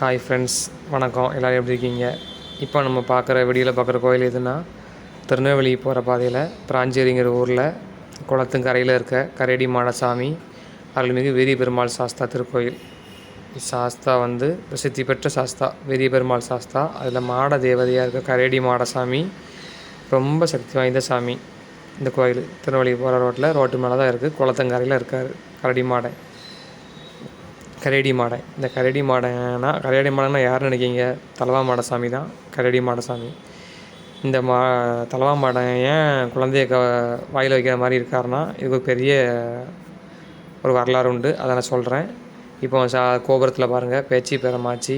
Hi friends வணக்கம். எல்லோரும் எப்படி இருக்கீங்க? இப்போ நம்ம பார்க்குற வெடியில் பார்க்குற கோயில் எதுனா திருநெல்வேலி போகிற பாதையில் பிராஞ்சேரிங்கிற ஊரில் குளத்துங்கரையில் இருக்க கரடி மாடசாமி அருள்மிகு வீரிய பெருமாள் சாஸ்தா திருக்கோயில். சாஸ்தா வந்து பிரசித்தி பெற்ற சாஸ்தா வீரிய பெருமாள் சாஸ்தா. அதில் மாட தேவதையாக இருக்க கரடி மாடசாமி ரொம்ப சக்தி வாய்ந்த சாமி. இந்த கோயில் திருநெல்வேலி போகிற ரோட்டில் ரோட்டு மேலே தான் இருக்குது குளத்தங்கரையில் இருக்கார் கரடி மாடை கரடி மாடை. இந்த கரடி மாடைனா கரடி மாடன்னா யாருன்னு நினைக்கிங்க தலவா மாடசாமி தான். கரடி மாடசாமி. இந்த மா தலவா மாடை ஏன் குழந்தைய க வாயில் வைக்கிற மாதிரி இருக்காருன்னா இதுக்கு ஒரு பெரிய ஒரு வரலாறு உண்டு. அதை நான் சொல்கிறேன் இப்போ சா கோபுரத்தில் பாருங்கள் பேச்சு பெறமாச்சி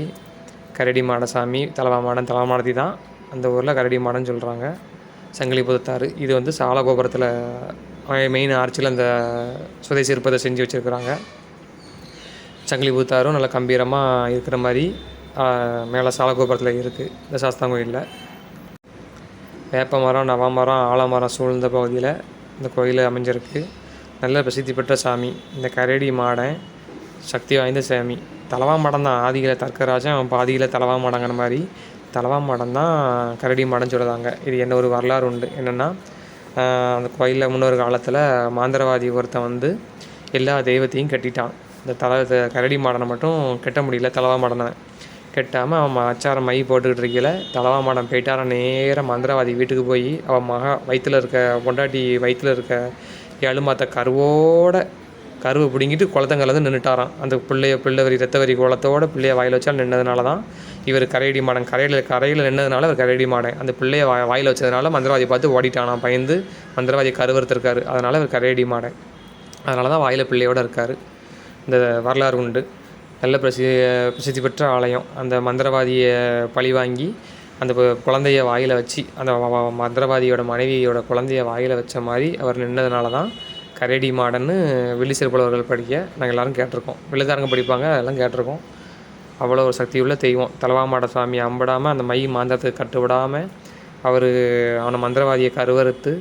கரடி மாடசாமி தலவா மாடன் தலவா மாடத்தி தான். அந்த ஊரில் கரடி மாடன்னு சொல்கிறாங்க சங்கிலி புதுத்தாறு. இது வந்து சால கோபுரத்தில் மெயின் ஆர்ச்சில் அந்த சுதேசி இருப்பதை செஞ்சு வச்சுருக்குறாங்க. சங்கிலி பூத்தாரும் நல்லா கம்பீரமாக இருக்கிற மாதிரி மேலே சாலகோபுரத்தில் இருக்குது இந்த சாஸ்தாங்கோயிலில் வேப்ப மரம் நவமரம் ஆலமரம் சூழ்ந்த பகுதியில் இந்த கோயில் அமைஞ்சிருக்கு. நல்ல பிரசித்தி பெற்ற சாமி. இந்த கரடி மாடன் சக்தி வாய்ந்த சாமி. தலவா மடம் தான். ஆதியில் தர்க்கராஜன் பாதியில் தலவா மடங்கிற மாதிரி. தலவா மடம் தான் கரடி மடம்னு சொல்கிறாங்க இது என்ன ஒரு வரலாறு உண்டு. என்னென்னா அந்த கோயிலில் முன்னொரு காலத்தில் மாந்திரவாதி ஒருத்தன் வந்து எல்லா தெய்வத்தையும் கட்டிட்டான். இந்த தலை கரடி மாடனை மட்டும் கெட்ட முடியல தலவா மாடனை கெட்டாமல் அவன் அச்சாரம் மை போட்டுக்கிட்டு இருக்கையில் தலவா மாடன் போயிட்டார நேராக மந்திரவாதி வீட்டுக்கு போய் அவன் மக வயிற்றில் இருக்க பொண்டாட்டி வயிற்றில் இருக்க எலுமாத்த கருவோட கருவை பிடுங்கிட்டு குளத்தங்கலேருந்து நின்றுட்டாராம் அந்த பிள்ளைய பிள்ளை வரி ரத்த வரி குளத்தோட பிள்ளைய வாயில் வச்சால் நின்னதுனால தான் இவர் கரையடி மாடன். கரையில் கரையில் நின்னதுனால அவர் கரையடி மாடன். அந்த பிள்ளைய வா வாயில் வச்சதுனால மந்திரவாதி பார்த்து ஓடிட்டானான் பயந்து மந்திரவாதி கருவறுத்திருக்காரு. அதனால் அவர் கரையடி மாடன். அதனால தான் வாயில் பிள்ளையோடு இருக்கார். இந்த வரலாறு உண்டு. நல்ல பிரசி பிரசித்தி பெற்ற ஆலயம். அந்த மந்திரவாதியை பழி வாங்கி அந்த குழந்தைய வாயில் வச்சு அந்த மந்திரவாதியோட மனைவியோட குழந்தைய வாயில் வச்ச மாதிரி அவர் நின்றதுனால தான் கரடி மாடன்னு வில்லிசிறு புலவர்கள் படிக்க நாங்கள் எல்லோரும் கேட்டிருக்கோம். வில்லுதாரங்க படிப்பாங்க அதெல்லாம் கேட்டிருக்கோம். அவ்வளோ ஒரு சக்தி தெய்வம். தலவாமாட சாமி அம்படாமல் அந்த மை மாந்திரத்துக்கு கட்டு விடாமல் அவர் அவனை மந்திரவாதியை கருவறுத்து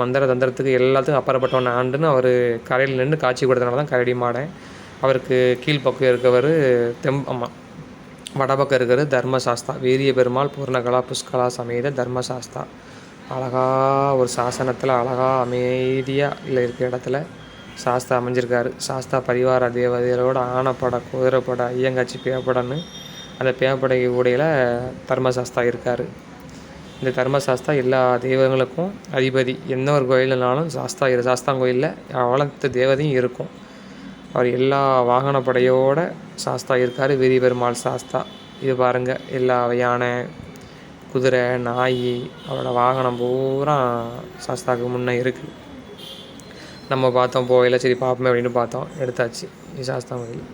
மந்திர தந்திரத்துக்கு எல்லாத்துக்கும் அப்புறப்பட்டவனை ஆண்டுன்னு அவர் கரையில் நின்று காட்சி கொடுத்தனால தான் கரடி மாடன். அவருக்கு கீழ்ப்பக்கம் இருக்கவர் தெம் அம்மா வடபக்கம் இருக்கிறது தர்மசாஸ்தா வீரிய பெருமாள் பூர்ணகலா புஷ்கலா சமேத தர்மசாஸ்தா. அழகாக ஒரு சாசனத்தில் அழகாக அமைதியாக இல்லை இருக்கிற இடத்துல சாஸ்தா அமைஞ்சிருக்காரு. சாஸ்தா பரிவார தேவதைகளோட ஆனப்பட குதிரைப்பட ஐயங்காட்சி பேப்படன்னு அந்த பேப்படை உடையில் தர்மசாஸ்தா இருக்கார். இந்த தர்மசாஸ்தா எல்லா தெய்வங்களுக்கும் அதிபதி. எந்த ஒரு கோயிலுனாலும் சாஸ்தா இரு சாஸ்தாங்கோயிலில் அவ்வளோத்து தேவதையும் இருக்கும். அவர் எல்லா வாகன படையோட சாஸ்தா இருக்கார். வீரி பெருமாள் சாஸ்தா. இது பாருங்கள் எல்லா யானை குதிரை நாய் அவரோட வாகனம் பூரா சாஸ்தாவுக்கு முன்னே இருக்குது நம்ம பார்த்தோம் போயில சரி பார்ப்போமே அப்படின்னு பார்த்தோம். எடுத்தாச்சு சாஸ்தா கோயில்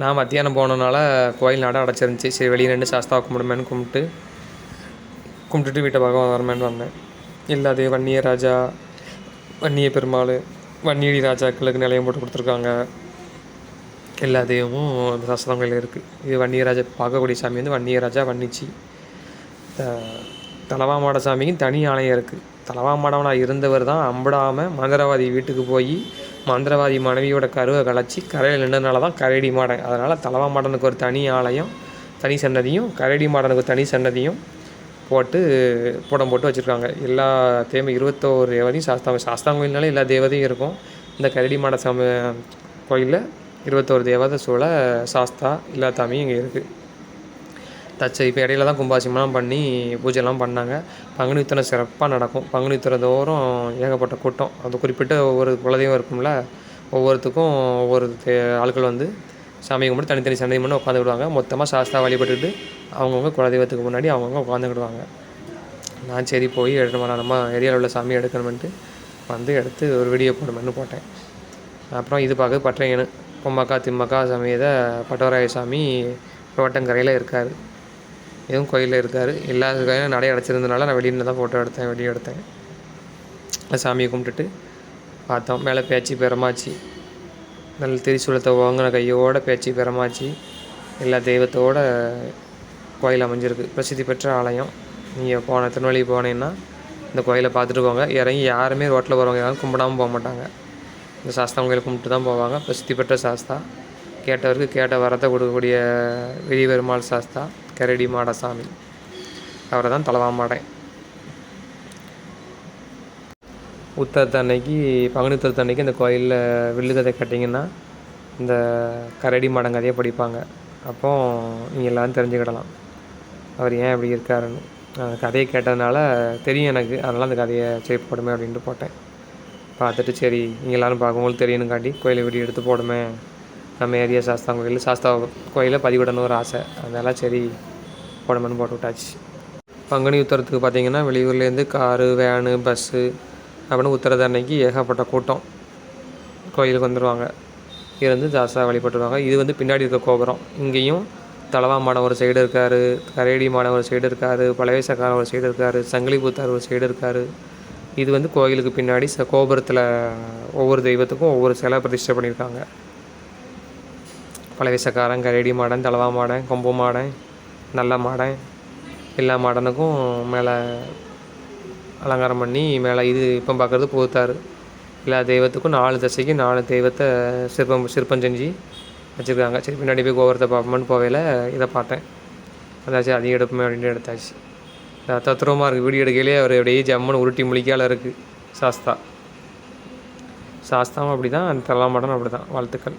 நான் மத்தியானம் போனதுனால கோயில் நட அடைச்சிருந்துச்சி. சரி வெளியே நின்று சாஸ்தா கும்பிடுமேன்னு கும்பிட்டு கும்பிட்டுட்டு வீட்டை பக்கம் வரமேன்னு வந்தேன். இல்லாது வன்னிய ராஜா வன்னிய பெருமாள் வன்னியடி ராஜாக்களுக்கு நிலையம் போட்டு கொடுத்துருக்காங்க. எல்லா தெய்வமும் அந்த சஸ்தங்களில் இருக்குது இது வன்னியராஜா பார்க்கக்கூடிய சாமி வந்து வன்னியராஜா வன்னிச்சி. தலவாமாட சாமிக்கும் தனி ஆலயம் இருக்குது தலவாமாடவனாக இருந்தவர் தான் அம்படாமல் மந்திரவாதி வீட்டுக்கு போய் மந்திரவாதி மனைவியோட கருவை கலைச்சி கரையில் நின்றதுனால தான் கரடி மாடன். அதனால் தலவாமாடனுக்கு ஒரு தனி ஆலயம் தனி சன்னதியும் கரடி மாடனுக்கு தனி சன்னதியும் போட்டு புடம் போட்டு வச்சுருக்காங்க. எல்லா தேவை இருபத்தோரு தேவதையும் சாஸ்தாங்க கோயில்னாலே எல்லா தேவதையும் இருக்கும். இந்த கரடி மாட சாமி கோயிலில் இருபத்தோரு தேவதை சூழ சாஸ்தா எல்லாத்தாமே இங்கே இருக்குது தச்சை இப்போ இடையில தான் கும்பாசிமெலாம் பண்ணி பூஜைலாம் பண்ணாங்க. பங்குனி உத்திரம் சிறப்பாக நடக்கும். பங்குனி உத்திரம் தோறும் ஏகப்பட்ட கூட்டம். அது குறிப்பிட்ட ஒவ்வொரு குலதெய்வம் இருக்கும்ல ஒவ்வொருத்துக்கும் ஒவ்வொரு ஆட்கள் வந்து சாமி கும்பிட்டு தனித்தனி சண்டை பண்ணி உட்காந்துக்கிடுவாங்க மொத்தமாக சாஸ்தா வழிபட்டுட்டு அவங்கவுங்க குலதெய்வத்துக்கு முன்னாடி அவங்கவுங்க உட்காந்துக்கிடுவாங்க நான் சரி போய் எடுக்கணும் நம்ம ஏரியாவில் உள்ள சாமி எடுக்கணுமென்ட்டு வந்து எடுத்து ஒரு வீடியோ போடணுமென்னு போட்டேன். அப்புறம் இது பார்க்க பற்றையனு பொம்மக்கா திம்மக்கா சமேத பட்டவராய சாமி ரோட்டங்கரையில் இருக்கார். இதுவும் கோயிலில் இருக்கார். எல்லா கோயிலும் நடை அடைச்சிருந்தனால நான் வெளியில் தான் ஃபோட்டோ எடுத்தேன் வெளியே எடுத்தேன். சாமியை கும்பிட்டுட்டு பார்த்தோம். மேலே பேச்சு பெறமாச்சு நல்ல திரிசூலத்தை வாங்கின கையோட பேச்சு பெறமாச்சு எல்லா தெய்வத்தோட கோயில் அமைஞ்சிருக்கு. பிரசித்தி பெற்ற ஆலயம். நீங்கள் போன திருநெல்வேலி போனீங்கன்னா இந்த கோயிலை பார்த்துட்டு போங்க. இறங்கி யாருமே ரோட்டில் போகிறவங்க யாரும் கும்பிடாமல் போக மாட்டாங்க. இந்த சாஸ்தா கோயில் கும்பிட்டு தான் போவாங்க. பிரசித்தி பெற்ற சாஸ்தா. கேட்டவருக்கு கேட்ட வரத்தை கொடுக்கக்கூடிய பெரிய பெருமாள் சாஸ்தா கரடி மாடசாமி. அவரை தான் உத்தரத்து உத்தரத்தன்னைக்கு பங்குனி உத்தரத்தன்னைக்கு இந்த கோயிலில் வில்லுக்கதை கேட்டிங்கன்னா இந்த கரடி மடங்கதையை படிப்பாங்க. அப்போ நீங்கள் எல்லோரும் தெரிஞ்சுக்கிடலாம். அவர் ஏன் இப்படி இருக்காருன்னு. அந்த கதையை கேட்டதுனால தெரியும் எனக்கு. அதனால் அந்த கதையை சரி போடுமே அப்படின்ட்டு போட்டேன். பார்த்துட்டு சரி நீங்கள் எல்லோரும் பார்க்க உங்களுக்கு தெரியணும் காட்டி கோயிலை வீடியோ எடுத்து போடுமே. நம்ம ஏரியா சாஸ்தா கோயில். சாஸ்தா கோயிலை பதிவிடணும் ஒரு ஆசை. அதனால் சரி போடுமேன்னு போட்டு விட்டாச்சு. பங்குனி உத்தரத்துக்கு பார்த்தீங்கன்னா வெளியூர்லேருந்து காரு வேனு பஸ்ஸு அப்படின்னு உத்தரது அன்னைக்கு ஏகப்பட்ட கூட்டம். கோயிலுக்கு வந்துடுவாங்க இருந்து ஜாஸ்தியாக வழிபட்டுருவாங்க. இது வந்து பின்னாடி இருக்க கோபுரம். இங்கேயும் தலவா மாடம் ஒரு சைடு இருக்கார் கரேடி மாடம் ஒரு சைடு இருக்கார் பழவேசக்கார ஒரு சைடு இருக்கார் சங்கிலி பூத்தார் ஒரு சைடு இருக்கார். இது வந்து கோயிலுக்கு பின்னாடி ச கோபுரத்தில் ஒவ்வொரு தெய்வத்துக்கும் ஒவ்வொரு சிலை பிரதிஷ்டை பண்ணியிருக்காங்க பழவேசக்காரன் கரேடி மாடன் தலவா மாடன் கொம்பு மாடன் நல்ல மாடன் எல்லா மாடனுக்கும் மேலே அலங்காரம் பண்ணி மேலே இது இப்போ பார்க்குறது பூத்தார் எல்லா தெய்வத்துக்கும் நாலு தசைக்கு நாலு தெய்வத்தை சிற்பம் சிற்பம் செஞ்சு வச்சுருக்காங்க. சரி பின்னாடி போய் கோபுரத்தை பார்ப்போம்னு போகையில் இதை பார்த்தேன். அதாச்சு அதிக எடுப்போமே அப்படின்ட்டு எடுத்தாச்சு. தத்துரமாக இருக்குது வீடியோ எடுக்கையிலே அவர் அப்படியே ஜம்முன்னு உருட்டி முழிக்கால இருக்குது சாஸ்தா. சாஸ்தாவும் அப்படி தான் அந்த மாடனும் அப்படி தான் வாழ்த்துக்கள்.